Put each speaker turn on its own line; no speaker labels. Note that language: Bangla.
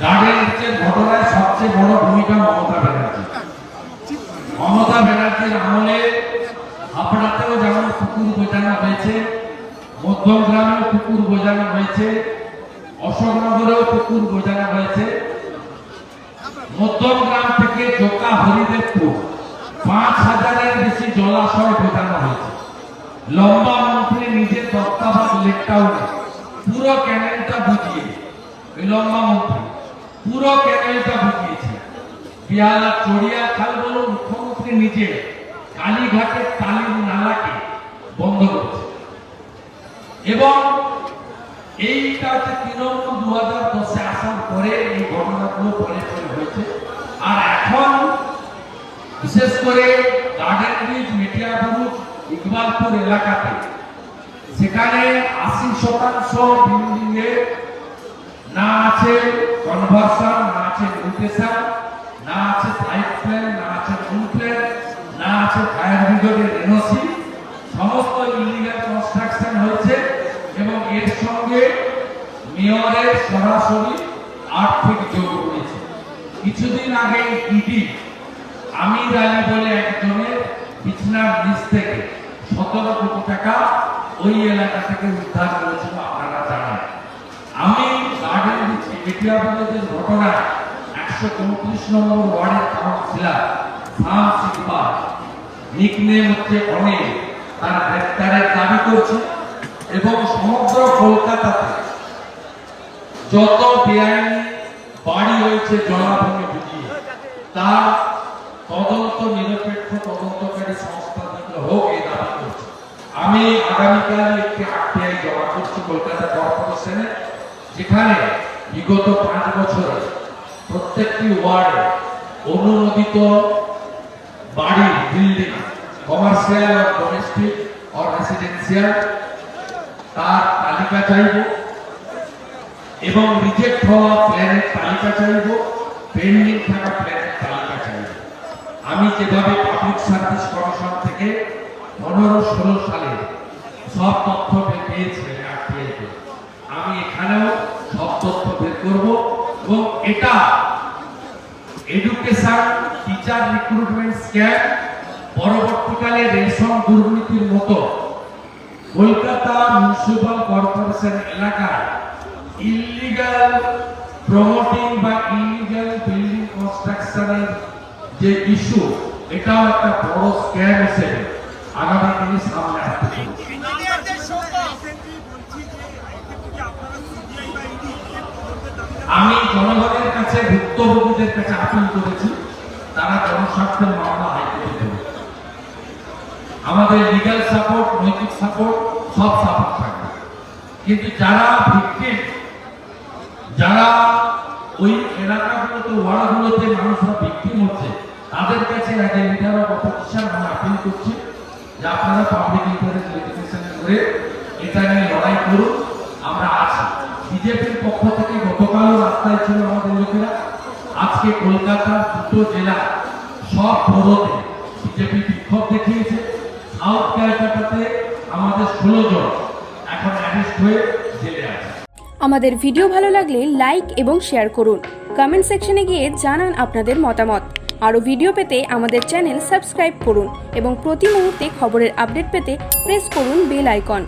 ঘটনায় সবচেয়ে বড় ভূমিকা মমতা ব্যানার্জি। মমতা ব্যানার্জির আমলে হাবড়াতেও যেমন কুকুর বোঝানো হয়েছে মধ্যমগ্রামেও কুকুর বোঝানো হয়েছে অশোকনগরেও কুকুর বোঝানো হয়েছে। মধ্যমগ্রাম থেকে জোকা হরিদেবপুর পাঁচ হাজারের বেশি জলাশয় বোঝানো হয়েছে। লম্বা মন্ত্রী নিজের তত্ত্বাবধান লেকটাউনে পুরো ক্যানেলটা বুঝিয়ে লম্বা মন্ত্রী। পুরো ক্যানেলটা বুঝিয়েছে বিহালা চড়িয়া খাল বলুন মুখ্যমন্ত্রী নিজে কালীঘাটের টালির নালাকে বন্ধ করেছে। এবং এইটা হচ্ছে তৃণমূল দু হাজার দশে আসার পরে এই ঘটনাগুলো পরে হয়েছে। আর এখন বিশেষ করে গার্ডেন ব্রিজ মেটিয়াবুরুজ ইকবালপুর এলাকাতে, সেখানে আশি শতাংশ বিল্ডিং এ না আছে কনভার্সন না আছে মিউটেশন না আছে সাইড প্ল্যান না আছে ফুল প্ল্যান না আছে ফায়ার ব্রিগেডের এনওসি সমস্ত ইলিগাল কনস্ট্রাকশন হয়েছে এবং এর সঙ্গে মেয়রের সরাসরি আর্থিক যোগ রয়েছে। কিছুদিন আগে ইডি আমির আলী বলে একজনের বিছনার নিচ থেকে সতেরো কোটি টাকা ওই এলাকা থেকে উদ্ধার করেছিল আমি দিচ্ছি মেটিয়াবাদের একশো চৌত্রিশ নম্বর ওয়ার্ডের কাউন্সিলর বাড়ি হয়েছে জলাভূমি নিরপেক্ষ তদন্তকারী সংস্থা হোক আমি আগামীকাল একটি আরটিআই জমা করছি কলকাতা কর্পোরেশনে যেখানে বিগত পাঁচ বছরে প্রত্যেকটি ওয়ার্ডে অনুমোদিত বাড়ি বিল্ডিং কমার্শিয়াল আর ডোমেস্টিক আর রেসিডেন্সিয়াল তার তালিকা চাইব এবং রিজেক্ট হওয়া প্ল্যানের তালিকা চাইব পেন্ডিং থাকা প্ল্যানের তালিকা চাইব। আমি যেভাবে পাবলিক সার্ভিস কমিশন থেকে পনেরো ষোলো সালে সব তথ্য বের পেয়েছি RTI আমি এখানেও সব তথ্য করব এবং এটা এডুকেশন টিচার রিক্রুটমেন্ট স্ক্যাম পরবর্তীকালে রেশন দুর্নীতির মতো কলকাতা মিউনিসিপাল কর্পোরেশন এলাকায় ইলিগাল প্রমোটিং বা ইলিগাল বিল্ডিং কনস্ট্রাকশনের যে ইস্যু এটাও একটা বড় স্ক্যাম হিসেবে আগামী দিনে সামনে আসতে চলেছে। আমি জনগণের কাছে ভুক্তভোগীদের কাছে আপিল করেছি, তারা জনস্বার্থের মামলা হাইকোর্টে দেবে। আমাদের লিগ্যাল সাপোর্ট নৈতিক সাপোর্ট সব সাপোর্ট থাকবে। কিন্তু যারা ভিকটিম যারা ওই এলাকাগুলোতে ওয়ার্ডগুলোতে মানুষরা ভিকটিম হচ্ছে তাদের কাছে এ লিডার অফ অপোজিশন আমি আপিল করছি, যে আপনারা পাবলিক ইন্টারেস্ট করে এটা নিয়ে লড়াই করুন। আমরা আছি। বিজেপির পক্ষ থেকে গতকালও রাস্তায় ছিল আমাদের লোকেরা। আজকে কলকাতার দুটো জেলা সব পদতে বিজেপি বিক্ষোভ দেখিয়েছে। সাউথ ক্যালকাটাতে আমাদের ষোলো জন এখন অ্যারেস্ট হয়ে জেলে আছে।
আমাদের ভিডিও ভালো লাগলে লাইক এবং শেয়ার করুন। কমেন্ট সেকশনে গিয়ে জানান আপনাদের মতামত। আরও ভিডিও পেতে আমাদের চ্যানেল সাবস্ক্রাইব করুন এবং প্রতি মুহূর্তে খবরের আপডেট পেতে প্রেস করুন বেল আইকন।